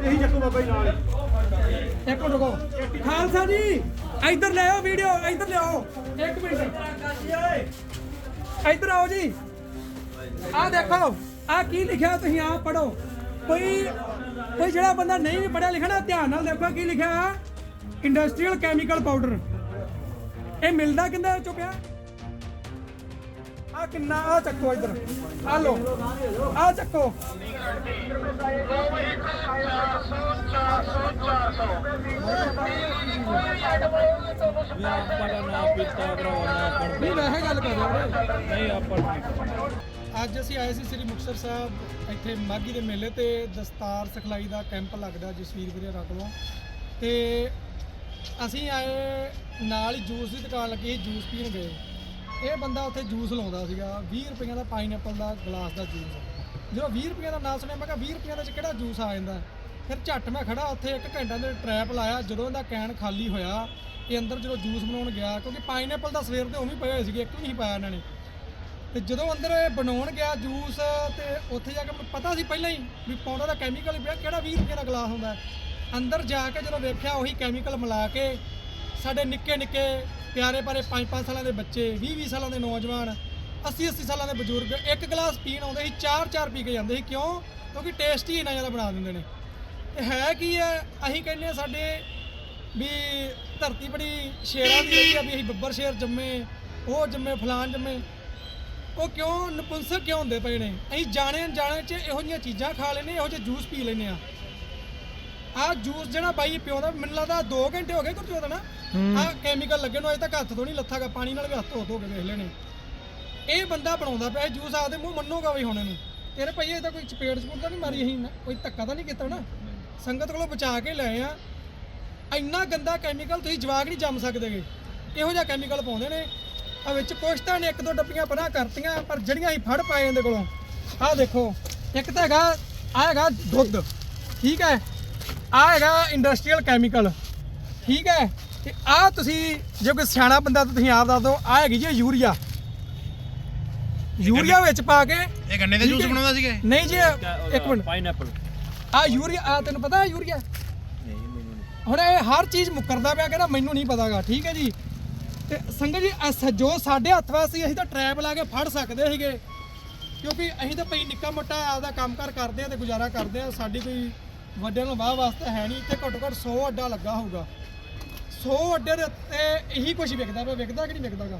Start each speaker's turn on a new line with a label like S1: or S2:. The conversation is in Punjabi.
S1: ਇਹੀ ਚੱਕੋ ਬਾਬਾ ਜੀ ਨਾਲ
S2: ਇੱਕ ਮਿੰਟ ਰੁਕੋ। ਖਾਲਸਾ ਜੀ ਇੱਧਰ ਲੈ ਆਓ ਵੀਡੀਓ ਇੱਧਰ ਲਿਆਓ। ਇੱਕ ਮਿੰਟ। ਇੱਧਰ ਆਓ ਜੀ। ਆਹ ਦੇਖੋ ਆਹ ਕੀ ਲਿਖਿਆ ਤੁਸੀਂ ਆਪ ਪੜੋ ਕੋਈ ਕੋਈ ਜਿਹੜਾ ਬੰਦਾ ਨਹੀਂ ਵੀ ਪੜਿਆ ਲਿਖਿਆ ਨਾ ਧਿਆਨ ਨਾਲ ਦੇਖੋ ਕੀ ਲਿਖਿਆ ਇੰਡਸਟਰੀਅਲ ਕੈਮੀਕਲ ਪਾਊਡਰ ਇਹ ਮਿਲਦਾ ਕਿੰਦਾ ਚੁੱਕਿਆ ਆ ਕਿੰਨਾ ਆ ਚੱਕੋ ਇੱਧਰ। ਆ ਲੋ ਆ ਚੱਕੋ। ਨਹੀਂ ਵੈਸੇ ਗੱਲ ਕਰ ਰਿਹਾ
S1: ਨਹੀਂ ਆਪਾਂ
S2: ਅੱਜ ਅਸੀਂ ਆਏ ਸੀ ਸ੍ਰੀ ਮੁਕਤਸਰ ਸਾਹਿਬ ਇੱਥੇ ਮਾਗੀ ਦੇ ਮੇਲੇ ਤੇ ਦਸਤਾਰ ਸਿਖਲਾਈ ਦਾ ਕੈਂਪ ਲੱਗਦਾ ਜਸਵੀਰ ਵੀਰੇ ਰਕਲੋਂ ਤੇ ਅਸੀਂ ਆਏ ਨਾਲ ਹੀ ਜੂਸ ਦੀ ਦੁਕਾਨ ਲੱਗੀ ਸੀ, ਜੂਸ ਪੀਣ ਗਏ। ਇਹ ਬੰਦਾ ਉੱਥੇ ਜੂਸ ਲਾਉਂਦਾ ਸੀਗਾ 20 ਰੁਪਈਆਂ ਦਾ ਪਾਈਨਐਪਲ ਦਾ ਗਲਾਸ ਦਾ ਜੂਸ। ਜਦੋਂ 20 ਰੁਪਈਆਂ ਦਾ ਨਾਂ ਸੁਣਿਆ, ਮੈਂ ਕਿਹਾ 20 ਰੁਪਈਆਂ ਦਾ ਚ ਕਿਹੜਾ ਜੂਸ ਆ ਜਾਂਦਾ? ਫਿਰ ਝੱਟ ਮੈਂ ਖੜਾ ਉੱਥੇ ਇੱਕ ਘੰਟਾ ਦੇ ਟਰੈਪ ਲਾਇਆ, ਜਦੋਂ ਇਹਦਾ ਕੈਨ ਖਾਲੀ ਹੋਇਆ, ਇਹ ਅੰਦਰ ਜਦੋਂ ਜੂਸ ਬਣਾਉਣ ਗਿਆ, ਕਿਉਂਕਿ ਪਾਈਨਐਪਲ ਦਾ ਸਵੇਰ ਦੇ ਉਵੇਂ ਪਏ ਹੋਏ ਸੀਗੇ, ਇੱਕ ਵੀ ਨਹੀਂ ਪਾਇਆ ਇਹਨਾਂ ਨੇ। ਤੇ ਜਦੋਂ ਅੰਦਰ ਇਹ ਬਣਾਉਣ ਗਿਆ ਜੂਸ, ਤੇ ਉੱਥੇ ਜਾ ਕੇ ਮੈਨੂੰ ਪਤਾ ਸੀ ਪਹਿਲਾਂ ਹੀ ਵੀ ਪਾਉਡਰ ਦਾ ਕੈਮੀਕਲ ਪਿਆ, ਕਿਹੜਾ 20 ਰੁਪਏ ਦਾ ਗਲਾਸ ਹੁੰਦਾ? ਅੰਦਰ ਜਾ ਕੇ ਜਦੋਂ ਵੇਖਿਆ ਉਹੀ ਕੈਮੀਕਲ ਮਿਲਾ ਕੇ ਸਾਡੇ ਨਿੱਕੇ ਨਿੱਕੇ ਪਿਆਰੇ ਪਿਆਰੇ 5-5 ਸਾਲਾਂ ਦੇ ਬੱਚੇ 20-20 ਸਾਲਾਂ ਦੇ ਨੌਜਵਾਨ 80-80 ਸਾਲਾਂ ਦੇ ਬਜ਼ੁਰਗ, ਇੱਕ ਗਲਾਸ ਪੀਣ ਆਉਂਦੇ ਸੀ 4-4 ਪੀ ਕੇ ਜਾਂਦੇ ਸੀ। ਕਿਉਂ? ਕਿਉਂਕਿ ਟੇਸਟ ਹੀ ਇੰਨਾ ਜ਼ਿਆਦਾ ਬਣਾ ਦਿੰਦੇ ਨੇ। ਤੇ ਹੈ ਕੀ ਹੈ, ਅਸੀਂ ਕਹਿੰਦੇ ਹਾਂ ਸਾਡੇ ਵੀ ਧਰਤੀ ਬੜੀ ਸ਼ੇਰਾਂ ਦੀ ਰਹੀ ਆ, ਵੀ ਅਸੀਂ ਬੱਬਰ ਸ਼ੇਰ ਜੰਮੇ, ਉਹ ਜੰਮੇ ਫਲਾਨ ਜੰਮੇ। ਉਹ ਕਿਉਂ, ਨਪੁੰਸਕ ਕਿਉਂ ਹੁੰਦੇ ਪਏ ਨੇ? ਅਸੀਂ ਜਾਣੇ ਅਣਜਾਣੇ ਚ ਇਹੋ ਜਿਹੀਆਂ ਚੀਜ਼ਾਂ ਖਾ ਲੈਨੇ ਇਹੋ ਜਿਹੇ ਜੂਸ ਪੀ ਲੈਨੇ ਆ ਆਹ ਜੂਸ ਜਿਹੜਾ ਬਾਈ ਪਿਉਂਦਾ ਮੈਨੂੰ ਲੱਗਦਾ 2 ਘੰਟੇ ਹੋ ਗਏ ਗੁਰਜੋਤ ਨਾ ਆਹ ਕੈਮੀਕਲ ਲੱਗੇ ਨੂੰ ਅਜੇ ਤੱਕ ਹੱਥ ਤੋਂ ਨਹੀਂ ਲੱਥਾਗਾ ਪਾਣੀ ਨਾਲ ਵੀ ਹੱਥ ਧੋ ਧੋ ਕੇ ਵੇਖ ਲੈਣੇ। ਇਹ ਬੰਦਾ ਬਣਾਉਂਦਾ ਪਿਆ ਜੂਸ ਆਦੇ ਮੂੰਹ ਮੰਨੋਗਾ ਵੀ ਹੁਣ ਇਹਨੂੰ। ਤੇਰੇ ਭਈ ਇਹ ਤਾਂ ਕੋਈ ਚਪੇੜ ਚਪੂੜ ਤਾਂ ਨਹੀਂ ਮਾਰੀ ਅਸੀਂ ਨਾ ਕੋਈ ਧੱਕਾ ਤਾਂ ਨਹੀਂ ਕੀਤਾ ਨਾ। ਸੰਗਤ ਕੋਲੋਂ ਬਚਾ ਕੇ ਲਏ ਆ। ਇੰਨਾ ਗੰਦਾ ਕੈਮੀਕਲ ਤੁਸੀਂ ਜਵਾਗ ਨਹੀਂ ਜੰਮ ਸਕਦੇਗੇ ਇਹੋ ਜਿਹਾ ਕੈਮੀਕਲ ਪਾਉਂਦੇ ਨੇ। ਆ ਵਿੱਚ ਪੁਸ਼ਤਾਂ ਨੇ ਇੱਕ ਦੋ ਡੱਬੀਆਂ ਪਰਾਂ ਕਰਤੀਆਂ ਪਰ ਜਿਹੜੀਆਂ ਅਸੀਂ ਫੜ ਪਾਏ ਇਹਦੇ ਕੋਲੋਂ। ਆਹ ਦੇਖੋ ਇੱਕ ਤਾਂ ਹੈਗਾ ਆ ਹੈਗਾ ਦੁੱਧ। ਠੀਕ ਹੈ? ਆ ਹੈਗਾ ਇੰਡਸਟਰੀਅਲ ਕੈਮੀਕਲ ਠੀਕ ਹੈ? ਤੇ ਆ ਤੁਸੀਂ ਜੇ ਕੋਈ ਸਿਆਣਾ ਬੰਦਾ ਤਾਂ ਤੁਸੀਂ ਆਪ ਦੱਸ ਦਿਓ ਆ ਹੈਗੀ ਜੀ ਯੂਰੀਆ। ਯੂਰੀਆ ਵਿੱਚ ਪਾ ਕੇ
S3: ਇਹ ਗੰਨੇ ਦਾ ਜੂਸ
S2: ਹੈ।
S3: ਬਣਾਉਂਦਾ ਸੀਗਾ ਇਹ?
S2: ਨਹੀਂ ਜੀ ਇੱਕ ਮਿੰਟ।
S1: ਪਾਈਨਐਪਲ
S2: ਆ ਯੂਰੀਆ ਆ ਤੈਨੂੰ ਪਤਾ ਯੂਰੀਆ? ਹੁਣ ਇਹ ਹਰ ਚੀਜ਼ ਮੁਕਰਦਾ ਪਿਆ ਕਹਿੰਦਾ ਮੈਨੂੰ ਨਹੀਂ ਪਤਾਗਾ ਠੀਕ ਹੈ ਜੀ? ਤੇ ਸੰਗਤ ਜੀ ਆਹ ਸ- ਜੋ ਸਾਡੇ ਹੱਥ ਵਾਸੀ ਅਸੀਂ ਤਾਂ ਟਰੈਪ ਲਾ ਕੇ ਫੜ ਸਕਦੇ ਸੀਗੇ। ਕਿਉਂਕਿ ਅਸੀਂ ਤਾਂ ਭਈ ਨਿੱਕਾ ਮੋਟਾ ਆਪਦਾ ਕੰਮਕਾਰ ਕਰਦੇ ਆ ਤੇ ਗੁਜ਼ਾਰਾ ਕਰਦੇ ਆ ਸਾਡੀ ਕੋਈ ਵੱਡਿਆਂ ਨੂੰ ਵਾਹ ਵਾਸਤੇ ਹੈ ਨਹੀਂ ਤੇ ਘੱਟੋ ਘੱਟ 100 ਅੱਡਾ ਲੱਗਾ ਹੋਊਗਾ। 100 ਅੱਡੇ ਦੇ ਉੱਤੇ ਇਹੀ ਕੁਝ ਵਿਕਦਾ ਪਿਆ, ਵਿਕਦਾ ਕਿ ਨਹੀਂ ਵਿਕਦਾਗਾ